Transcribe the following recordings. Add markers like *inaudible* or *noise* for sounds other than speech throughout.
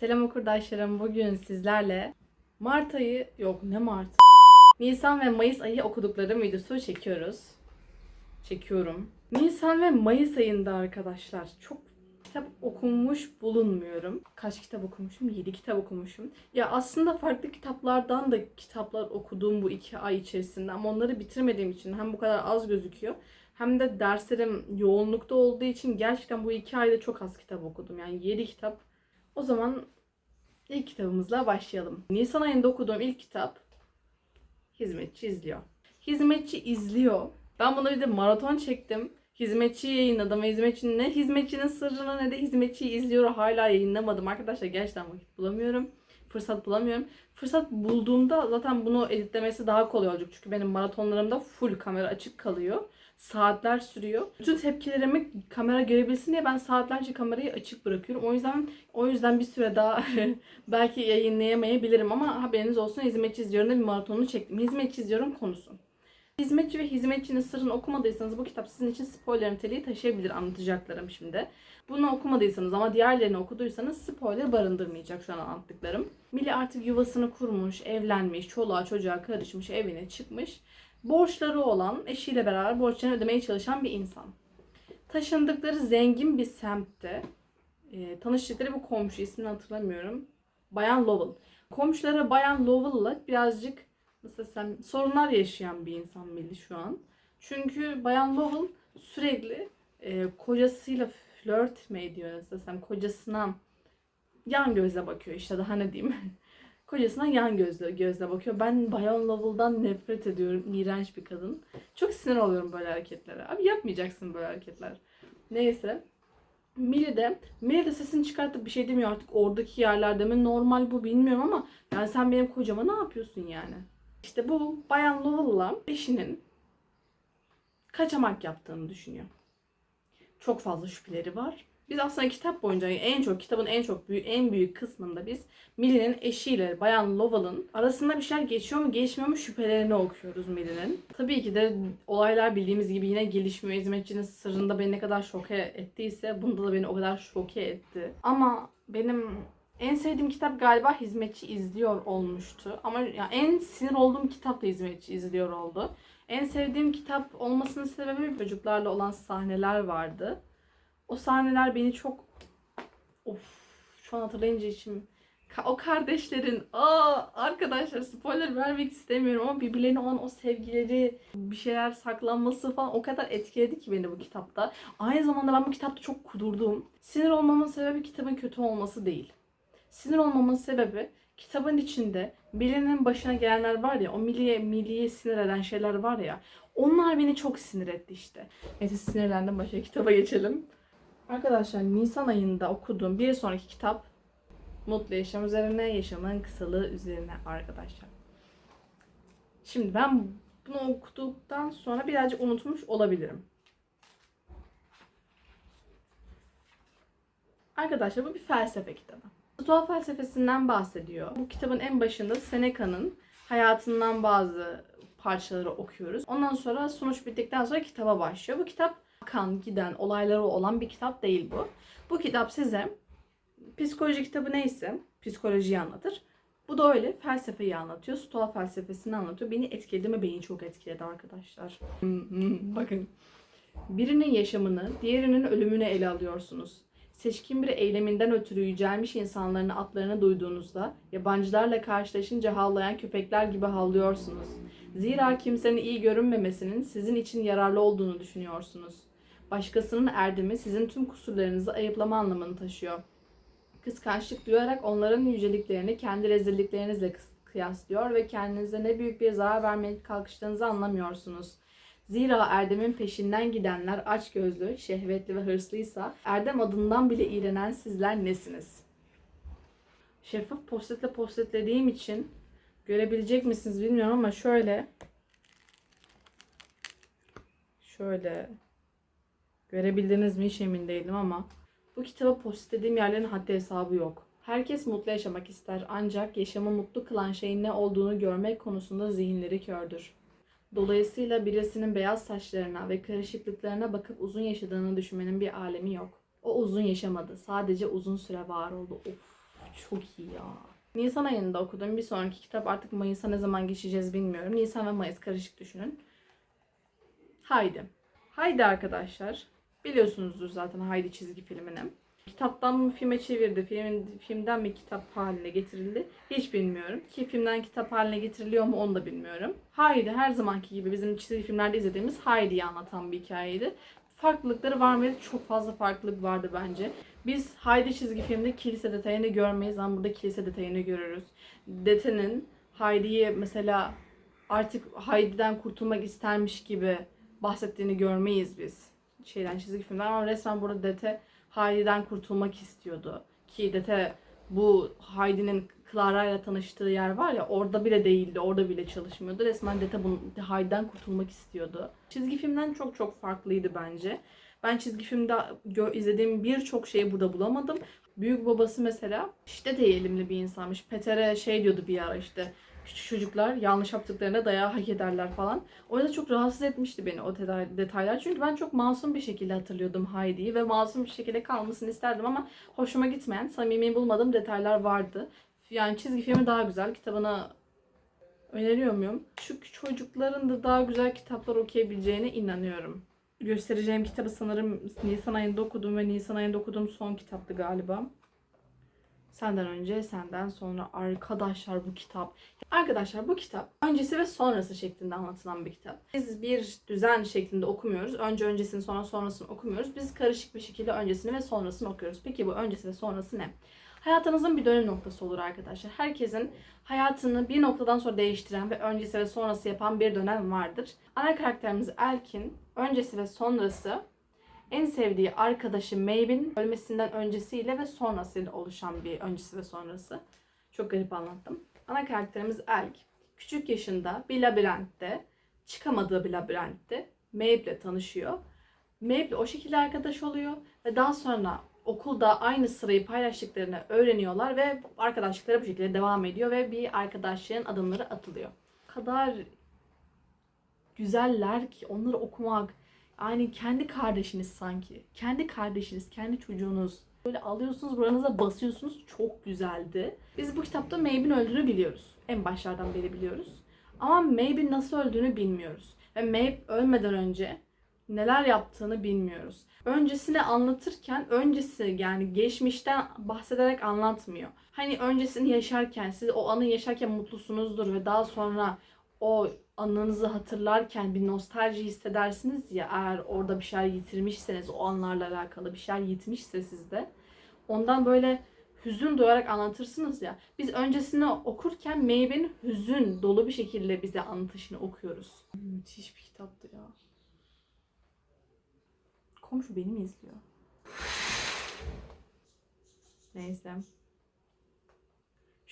Selam okurdaşlarım. Bugün sizlerle Mart ayı, yok ne Mart? Nisan ve Mayıs ayı okuduklarım videosu çekiyoruz. Çekiyorum. Nisan ve Mayıs ayında arkadaşlar çok kitap okumuş bulunmuyorum. Kaç kitap okumuşum? 7 kitap okumuşum. Ya aslında farklı kitaplardan da kitaplar okuduğum bu iki ay içerisinde ama onları bitirmediğim için hem bu kadar az gözüküyor hem de derslerim yoğunlukta olduğu için gerçekten bu iki ayda çok az kitap okudum. Yani 7 kitap. O zaman ilk kitabımızla başlayalım. Nisan ayında okuduğum ilk kitap Hizmetçi İzliyor. Hizmetçi İzliyor. Ben buna bir de maraton çektim. Hizmetçi yayınladım ve hizmetçinin ne hizmetçinin sırrını ne de hizmetçiyi izliyor hala yayınlamadım. Arkadaşlar gerçekten vakit bulamıyorum. Fırsat bulamıyorum. Fırsat bulduğumda zaten bunu editlemesi daha kolay olacak. Çünkü benim maratonlarımda full kamera açık kalıyor. Saatler sürüyor. Bütün tepkilerimi kamera görebilsin diye ben saatlerce kamerayı açık bırakıyorum. O yüzden o yüzden bir süre daha *laughs* belki yayınlayamayabilirim ama haberiniz olsun hizmetçi izliyorum da bir maratonunu çektim. Hizmetçi izliyorum konusu. Hizmetçi ve hizmetçinin sırrını okumadıysanız bu kitap sizin için spoiler niteliği taşıyabilir anlatacaklarım şimdi. Bunu okumadıysanız ama diğerlerini okuduysanız spoiler barındırmayacak şu an anlattıklarım. Millie artık yuvasını kurmuş, evlenmiş, çoluğa çocuğa karışmış, evine çıkmış. Borçları olan, eşiyle beraber borçlarını ödemeye çalışan bir insan. Taşındıkları zengin bir semtte e, tanıştıkları bu komşu ismini hatırlamıyorum. Bayan Lowell. Komşulara Bayan Lowell'la birazcık nasıl desem sorunlar yaşayan bir insan Millie şu an. Çünkü Bayan Lowell sürekli e, kocasıyla flört mü ediyor nasıl desem kocasına yan gözle bakıyor işte daha ne diyeyim. *laughs* kocasına yan gözle, gözle bakıyor. Ben Bayan Lowell'dan nefret ediyorum. İğrenç bir kadın. Çok sinir oluyorum böyle hareketlere. Abi yapmayacaksın böyle hareketler. Neyse. Millie de, Millie de sesini çıkartıp bir şey demiyor artık oradaki yerlerde mi normal bu bilmiyorum ama yani sen benim kocama ne yapıyorsun yani? İşte bu Bayan Lowell'la eşinin kaçamak yaptığını düşünüyor. Çok fazla şüpheleri var. Biz aslında kitap boyunca en çok kitabın en çok büyük en büyük kısmında biz Millie'nin eşiyle Bayan Lowell'ın arasında bir şeyler geçiyor mu geçmiyor mu şüphelerini okuyoruz Millie'nin. Tabii ki de olaylar bildiğimiz gibi yine gelişmiyor. Hizmetçinin sırrında beni ne kadar şoke ettiyse bunda da beni o kadar şoke etti. Ama benim en sevdiğim kitap galiba Hizmetçi İzliyor olmuştu. Ama yani en sinir olduğum kitap da Hizmetçi İzliyor oldu. En sevdiğim kitap olmasının sebebi çocuklarla olan sahneler vardı. O sahneler beni çok of şu an hatırlayınca içim o kardeşlerin aa arkadaşlar spoiler vermek istemiyorum ama birbirlerine olan o sevgileri bir şeyler saklanması falan o kadar etkiledi ki beni bu kitapta. Aynı zamanda ben bu kitapta çok kudurdum. Sinir olmamın sebebi kitabın kötü olması değil. Sinir olmamın sebebi kitabın içinde birinin başına gelenler var ya o milliye milliye sinir eden şeyler var ya onlar beni çok sinir etti işte. Neyse sinirlendim başka kitaba geçelim. Arkadaşlar Nisan ayında okuduğum bir sonraki kitap Mutlu Yaşam üzerine, yaşamın kısalığı üzerine arkadaşlar. Şimdi ben bunu okuduktan sonra birazcık unutmuş olabilirim. Arkadaşlar bu bir felsefe kitabı. Stoa felsefesinden bahsediyor. Bu kitabın en başında Seneca'nın hayatından bazı parçaları okuyoruz. Ondan sonra sonuç bittikten sonra kitaba başlıyor. Bu kitap akan, giden, olayları olan bir kitap değil bu. Bu kitap size psikoloji kitabı neyse psikolojiyi anlatır. Bu da öyle felsefeyi anlatıyor. Stoa felsefesini anlatıyor. Beni etkiledi mi? Beni çok etkiledi arkadaşlar. Bakın. Birinin yaşamını, diğerinin ölümünü ele alıyorsunuz. Seçkin bir eyleminden ötürü yücelmiş insanların atlarını duyduğunuzda yabancılarla karşılaşınca havlayan köpekler gibi havlıyorsunuz. Zira kimsenin iyi görünmemesinin sizin için yararlı olduğunu düşünüyorsunuz. Başkasının erdemi sizin tüm kusurlarınızı ayıplama anlamını taşıyor. Kıskançlık duyarak onların yüceliklerini kendi rezilliklerinizle kıyaslıyor ve kendinize ne büyük bir zarar vermeye kalkıştığınızı anlamıyorsunuz. Zira Erdem'in peşinden gidenler açgözlü, şehvetli ve hırslıysa Erdem adından bile iğrenen sizler nesiniz? Şeffaf postetle postetlediğim için görebilecek misiniz bilmiyorum ama şöyle şöyle görebildiniz mi hiç emin değilim ama bu kitabı postetlediğim yerlerin haddi hesabı yok. Herkes mutlu yaşamak ister ancak yaşamı mutlu kılan şeyin ne olduğunu görmek konusunda zihinleri kördür. Dolayısıyla birisinin beyaz saçlarına ve karışıklıklarına bakıp uzun yaşadığını düşünmenin bir alemi yok. O uzun yaşamadı. Sadece uzun süre var oldu. Of çok iyi ya. Nisan ayında okudum. Bir sonraki kitap artık Mayıs'a ne zaman geçeceğiz bilmiyorum. Nisan ve Mayıs karışık düşünün. Haydi. Haydi arkadaşlar. Biliyorsunuzdur zaten Haydi çizgi filmini. Kitaptan mı filme çevirdi, filmin, filmden mi kitap haline getirildi hiç bilmiyorum. Ki filmden kitap haline getiriliyor mu onu da bilmiyorum. Haydi her zamanki gibi bizim çizgi filmlerde izlediğimiz Heidi'yi anlatan bir hikayeydi. Farklılıkları var mıydı? Çok fazla farklılık vardı bence. Biz Heidi çizgi filmde kilise detayını görmeyiz ama burada kilise detayını görürüz. Dete'nin Heidi'yi mesela artık Heidi'den kurtulmak istermiş gibi bahsettiğini görmeyiz biz. Şeyden çizgi filmden ama resmen burada Dete Heidi'den kurtulmak istiyordu. Ki Dete bu Heidi'nin Clara ile tanıştığı yer var ya orada bile değildi. Orada bile çalışmıyordu. Resmen Dete bunu Heidi'den kurtulmak istiyordu. Çizgi filmden çok çok farklıydı bence. Ben çizgi filmde izlediğim birçok şeyi burada bulamadım. Büyük babası mesela şiddet eğilimli bir insanmış. Peter'e şey diyordu bir ara işte küçük çocuklar yanlış yaptıklarında dayağı hak ederler falan. O yüzden çok rahatsız etmişti beni o detay- detaylar. Çünkü ben çok masum bir şekilde hatırlıyordum Heidi'yi ve masum bir şekilde kalmasını isterdim ama hoşuma gitmeyen, samimi bulmadığım detaylar vardı. Yani çizgi filmi daha güzel. Kitabını öneriyor muyum? Şu çocukların da daha güzel kitaplar okuyabileceğine inanıyorum. Göstereceğim kitabı sanırım Nisan ayında okudum ve Nisan ayında okuduğum son kitaptı galiba. Senden önce, senden sonra arkadaşlar bu kitap. Arkadaşlar bu kitap öncesi ve sonrası şeklinde anlatılan bir kitap. Biz bir düzen şeklinde okumuyoruz. Önce öncesini sonra sonrasını okumuyoruz. Biz karışık bir şekilde öncesini ve sonrasını okuyoruz. Peki bu öncesi ve sonrası ne? Hayatınızın bir dönüm noktası olur arkadaşlar. Herkesin hayatını bir noktadan sonra değiştiren ve öncesi ve sonrası yapan bir dönem vardır. Ana karakterimiz Elkin, öncesi ve sonrası en sevdiği arkadaşı Mave'in ölmesinden öncesiyle ve sonrasıyla oluşan bir öncesi ve sonrası. Çok garip anlattım. Ana karakterimiz Elk. Küçük yaşında bir labirentte, çıkamadığı bir labirentte Maeve ile tanışıyor. Maeve ile o şekilde arkadaş oluyor ve daha sonra okulda aynı sırayı paylaştıklarını öğreniyorlar ve arkadaşlıkları bu şekilde devam ediyor ve bir arkadaşlığın adımları atılıyor. Kadar güzeller ki onları okumak yani kendi kardeşiniz sanki. Kendi kardeşiniz, kendi çocuğunuz. Böyle alıyorsunuz buranıza basıyorsunuz. Çok güzeldi. Biz bu kitapta Mave'in öldüğünü biliyoruz. En başlardan beri biliyoruz. Ama Mave'in nasıl öldüğünü bilmiyoruz. Ve Maeve ölmeden önce neler yaptığını bilmiyoruz. Öncesini anlatırken öncesi yani geçmişten bahsederek anlatmıyor. Hani öncesini yaşarken siz o anı yaşarken mutlusunuzdur ve daha sonra o anınızı hatırlarken bir nostalji hissedersiniz ya eğer orada bir şeyler yitirmişseniz o anlarla alakalı bir şeyler yitmişse sizde ondan böyle hüzün duyarak anlatırsınız ya. Biz öncesini okurken Maeve'in hüzün dolu bir şekilde bize anlatışını okuyoruz. Müthiş bir kitaptı ya. Komşu beni mi izliyor? Neyse.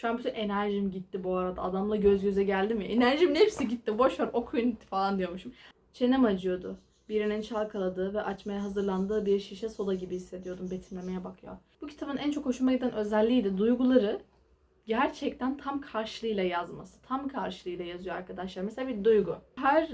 Şu an bütün enerjim gitti bu arada. Adamla göz göze geldim ya. Enerjimin hepsi gitti. Boş ver okuyun falan diyormuşum. Çenem acıyordu. Birinin çalkaladığı ve açmaya hazırlandığı bir şişe soda gibi hissediyordum. Betimlemeye bak ya. Bu kitabın en çok hoşuma giden özelliği de duyguları gerçekten tam karşılığıyla yazması. Tam karşılığıyla yazıyor arkadaşlar. Mesela bir duygu. Her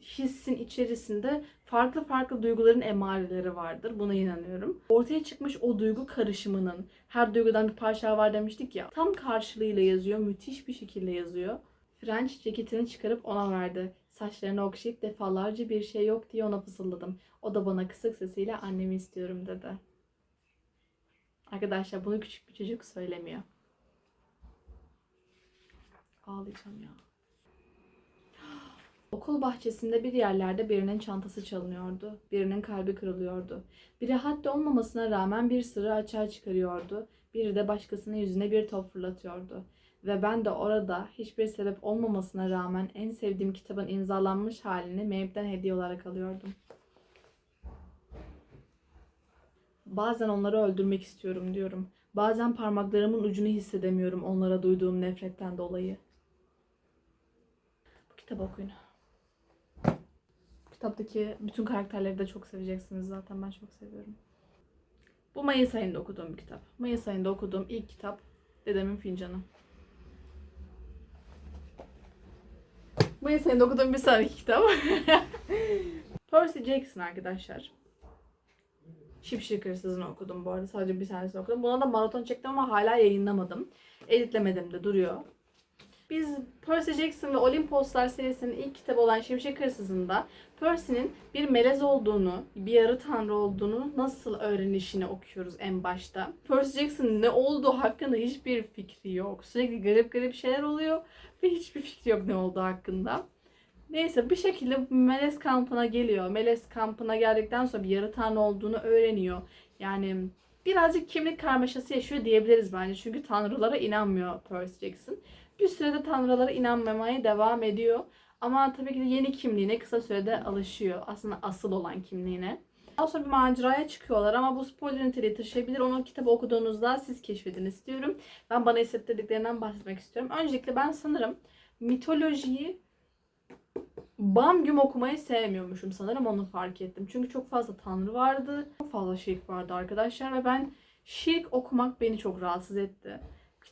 hissin içerisinde farklı farklı duyguların emareleri vardır. Buna inanıyorum. Ortaya çıkmış o duygu karışımının her duygudan bir parça var demiştik ya. Tam karşılığıyla yazıyor. Müthiş bir şekilde yazıyor. French ceketini çıkarıp ona verdi. Saçlarını okşayıp defalarca bir şey yok diye ona fısıldadım. O da bana kısık sesiyle annemi istiyorum dedi. Arkadaşlar bunu küçük bir çocuk söylemiyor. Ağlayacağım ya. Okul bahçesinde bir yerlerde birinin çantası çalınıyordu. Birinin kalbi kırılıyordu. Biri haddi olmamasına rağmen bir sırrı açığa çıkarıyordu. Biri de başkasının yüzüne bir top fırlatıyordu. Ve ben de orada hiçbir sebep olmamasına rağmen en sevdiğim kitabın imzalanmış halini Mev'den hediye olarak alıyordum. Bazen onları öldürmek istiyorum diyorum. Bazen parmaklarımın ucunu hissedemiyorum onlara duyduğum nefretten dolayı. Bu kitabı okuyun. Kitaptaki bütün karakterleri de çok seveceksiniz zaten ben çok seviyorum. Bu Mayıs ayında okuduğum bir kitap. Mayıs ayında okuduğum ilk kitap Dedemin Fincanı. Mayıs ayında okuduğum bir sonraki kitap. *laughs* Percy Jackson arkadaşlar. Şipşik Hırsız'ını okudum bu arada. Sadece bir tanesini okudum. Buna da maraton çektim ama hala yayınlamadım. Editlemedim de duruyor. Biz Percy Jackson ve Olimposlar serisinin ilk kitabı olan Şimşek Hırsızı'nda Percy'nin bir melez olduğunu, bir yarı tanrı olduğunu nasıl öğrenişini okuyoruz en başta. Percy Jackson'ın ne olduğu hakkında hiçbir fikri yok. Sürekli garip garip şeyler oluyor ve hiçbir fikri yok ne olduğu hakkında. Neyse bir şekilde Melez kampına geliyor. Melez kampına geldikten sonra bir yarı tanrı olduğunu öğreniyor. Yani birazcık kimlik karmaşası yaşıyor diyebiliriz bence. Çünkü tanrılara inanmıyor Percy Jackson. Bir sürede tanrılara inanmamaya devam ediyor. Ama tabii ki de yeni kimliğine kısa sürede alışıyor. Aslında asıl olan kimliğine. Daha sonra bir maceraya çıkıyorlar ama bu spoiler niteliği taşıyabilir. Onun kitabı okuduğunuzda siz keşfedin istiyorum. Ben bana hissettirdiklerinden bahsetmek istiyorum. Öncelikle ben sanırım mitolojiyi Bam güm okumayı sevmiyormuşum sanırım onu fark ettim. Çünkü çok fazla tanrı vardı. Çok fazla şirk vardı arkadaşlar ve ben şirk okumak beni çok rahatsız etti.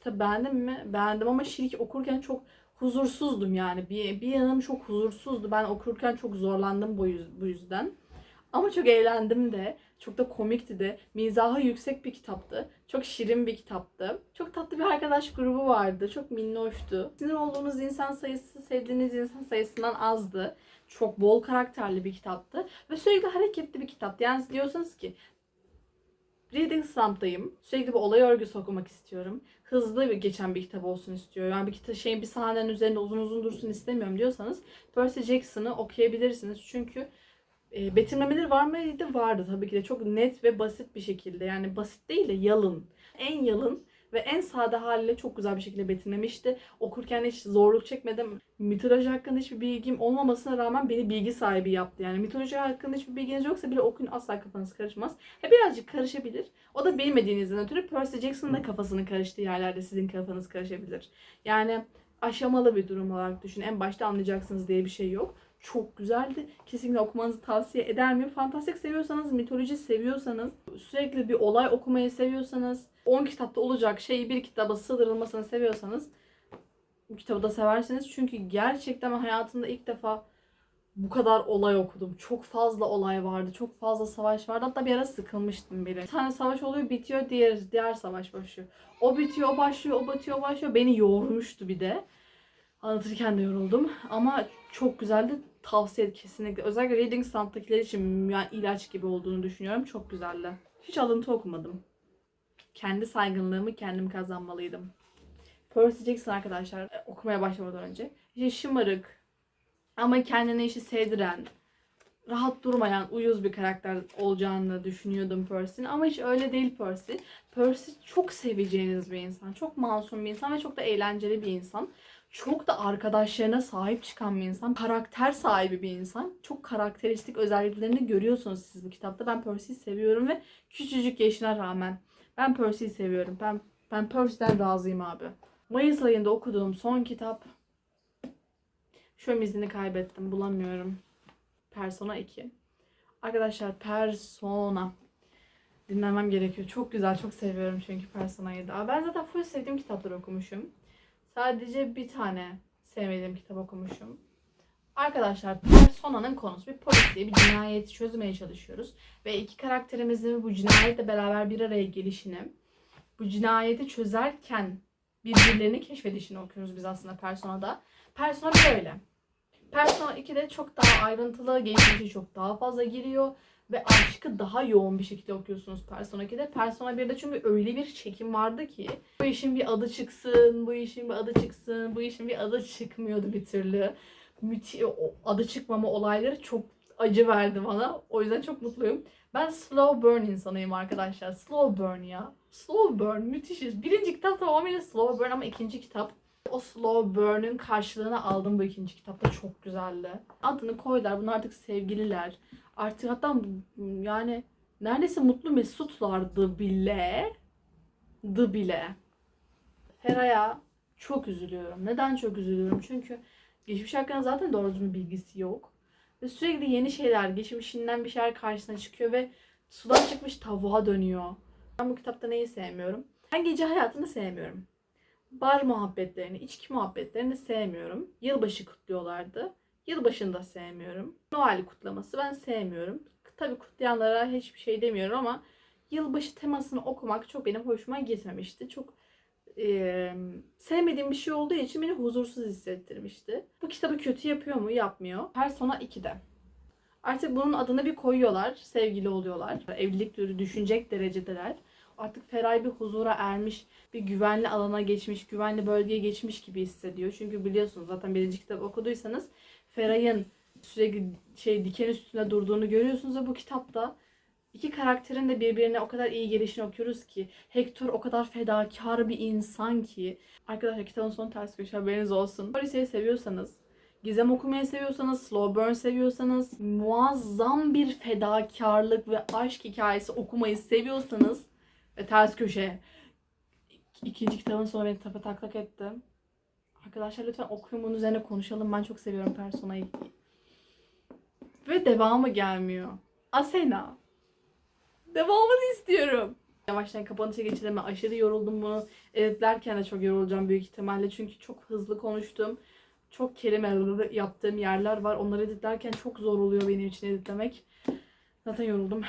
Kitap beğendim mi? Beğendim ama şirk okurken çok huzursuzdum yani. Bir, bir yanım çok huzursuzdu. Ben okurken çok zorlandım bu, bu yüzden. Ama çok eğlendim de. Çok da komikti de. Mizahı yüksek bir kitaptı. Çok şirin bir kitaptı. Çok tatlı bir arkadaş grubu vardı. Çok minnoştu. Sinir olduğunuz insan sayısı sevdiğiniz insan sayısından azdı. Çok bol karakterli bir kitaptı. Ve sürekli hareketli bir kitaptı. Yani diyorsanız ki Reading Slump'tayım. Sürekli bir olay örgüsü okumak istiyorum. Hızlı bir geçen bir kitap olsun istiyorum. Yani bir kitap şeyin bir sahnenin üzerinde uzun uzun dursun istemiyorum diyorsanız Percy Jackson'ı okuyabilirsiniz. Çünkü e, betimlemeleri var mıydı? Vardı tabii ki de. Çok net ve basit bir şekilde. Yani basit değil de yalın. En yalın ve en sade haliyle çok güzel bir şekilde betimlemişti. Okurken hiç zorluk çekmedim. Mitoloji hakkında hiçbir bilgim olmamasına rağmen beni bilgi sahibi yaptı. Yani mitoloji hakkında hiçbir bilginiz yoksa bile okuyun asla kafanız karışmaz. Ha, birazcık karışabilir. O da bilmediğinizden ötürü Percy Jackson'ın da kafasının karıştığı yerlerde sizin kafanız karışabilir. Yani aşamalı bir durum olarak düşünün. En başta anlayacaksınız diye bir şey yok çok güzeldi. Kesinlikle okumanızı tavsiye eder miyim? Fantastik seviyorsanız, mitoloji seviyorsanız, sürekli bir olay okumayı seviyorsanız, 10 kitapta olacak şeyi bir kitaba sığdırılmasını seviyorsanız bu kitabı da seversiniz. Çünkü gerçekten hayatımda ilk defa bu kadar olay okudum. Çok fazla olay vardı. Çok fazla savaş vardı. Hatta bir ara sıkılmıştım bile. Bir tane savaş oluyor, bitiyor, diğer diğer savaş başlıyor. O bitiyor, o başlıyor, o bitiyor, o başlıyor. Beni yormuştu bir de. Anlatırken de yoruldum. Ama çok güzeldi. Tavsiye kesinlikle. Özellikle Reading Slump'takiler için yani ilaç gibi olduğunu düşünüyorum. Çok güzeldi. Hiç alıntı okumadım. Kendi saygınlığımı kendim kazanmalıydım. Percy Jackson arkadaşlar e, okumaya başlamadan önce. İşte şımarık ama kendine işi sevdiren, rahat durmayan, uyuz bir karakter olacağını düşünüyordum Percy'nin. Ama hiç öyle değil Percy. Percy çok seveceğiniz bir insan. Çok masum bir insan ve çok da eğlenceli bir insan çok da arkadaşlarına sahip çıkan bir insan. Karakter sahibi bir insan. Çok karakteristik özelliklerini görüyorsunuz siz bu kitapta. Ben Percy'yi seviyorum ve küçücük yaşına rağmen ben Percy'yi seviyorum. Ben ben Percy'den razıyım abi. Mayıs ayında okuduğum son kitap şu izini kaybettim. Bulamıyorum. Persona 2. Arkadaşlar Persona dinlemem gerekiyor. Çok güzel, çok seviyorum çünkü Persona'yı da. Ben zaten full sevdiğim kitapları okumuşum. Sadece bir tane sevmediğim kitap okumuşum. Arkadaşlar Persona'nın konusu bir polis diye bir cinayeti çözmeye çalışıyoruz. Ve iki karakterimizin bu cinayetle beraber bir araya gelişini, bu cinayeti çözerken birbirlerini keşfedişini okuyoruz biz aslında Persona'da. Persona böyle. Persona 2'de çok daha ayrıntılı, geçmişi çok daha fazla giriyor ve aşkı daha yoğun bir şekilde okuyorsunuz Persona 2'de. Persona 1'de çünkü öyle bir çekim vardı ki bu işin bir adı çıksın, bu işin bir adı çıksın, bu işin bir adı çıkmıyordu bir türlü. Müthi adı çıkmama olayları çok acı verdi bana. O yüzden çok mutluyum. Ben slow burn insanıyım arkadaşlar. Slow burn ya. Slow burn müthişiz. Birinci kitap tamamıyla slow burn ama ikinci kitap o slow burn'ün karşılığını aldım bu ikinci kitapta. Çok güzeldi. Adını koydular. Bunlar artık sevgililer. Artık hatta yani neredeyse mutlu mesutlardı bile. Dı bile. Fera'ya çok üzülüyorum. Neden çok üzülüyorum? Çünkü geçmiş hakkında zaten doğru düzgün bilgisi yok. Ve sürekli yeni şeyler, geçmişinden bir şeyler karşısına çıkıyor ve sudan çıkmış tavuğa dönüyor. Ben bu kitapta neyi sevmiyorum? Ben gece hayatını sevmiyorum. Bar muhabbetlerini, içki muhabbetlerini sevmiyorum. Yılbaşı kutluyorlardı. Yılbaşını da sevmiyorum. Noel kutlaması ben sevmiyorum. Tabii kutlayanlara hiçbir şey demiyorum ama yılbaşı temasını okumak çok benim hoşuma gitmemişti. Çok eee, sevmediğim bir şey olduğu için beni huzursuz hissettirmişti. Bu kitabı kötü yapıyor mu? Yapmıyor. Persona 2'de. Artık bunun adını bir koyuyorlar. Sevgili oluyorlar. Evlilik düşünecek derecedeler. Artık Feray bir huzura ermiş, bir güvenli alana geçmiş, güvenli bölgeye geçmiş gibi hissediyor. Çünkü biliyorsunuz zaten birinci kitabı okuduysanız Feray'ın sürekli şey diken üstünde durduğunu görüyorsunuz ve bu kitapta iki karakterin de birbirine o kadar iyi gelişini okuyoruz ki Hector o kadar fedakar bir insan ki arkadaşlar kitabın sonu ters köşe haberiniz olsun. Polisiye seviyorsanız Gizem okumayı seviyorsanız, slow burn seviyorsanız, muazzam bir fedakarlık ve aşk hikayesi okumayı seviyorsanız ters köşe ikinci kitabın sonu beni tepe taklak etti. Arkadaşlar lütfen okuyun bunun üzerine konuşalım. Ben çok seviyorum Persona'yı. Ve devamı gelmiyor. Asena. Devamını istiyorum. Yavaştan kapanışa geçelim. Aşırı yoruldum bunu. Editlerken de çok yorulacağım büyük ihtimalle. Çünkü çok hızlı konuştum. Çok kelime yaptığım yerler var. Onları editlerken çok zor oluyor benim için editlemek. Zaten yoruldum.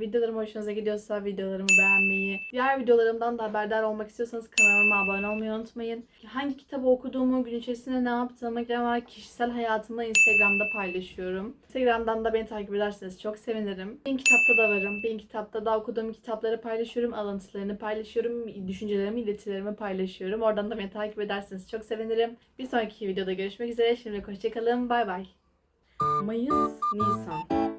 Videolarım hoşunuza gidiyorsa videolarımı beğenmeyi, diğer videolarımdan da haberdar olmak istiyorsanız kanalıma abone olmayı unutmayın. Hangi kitabı okuduğumu, gün içerisinde ne yaptığımı genel kişisel hayatımda Instagram'da paylaşıyorum. Instagram'dan da beni takip ederseniz çok sevinirim. Bin kitapta da varım. Bin kitapta da okuduğum kitapları paylaşıyorum. Alıntılarını paylaşıyorum. Düşüncelerimi, iletilerimi paylaşıyorum. Oradan da beni takip ederseniz çok sevinirim. Bir sonraki videoda görüşmek üzere. Şimdi hoşçakalın. Bay bay. Mayıs, Nisan.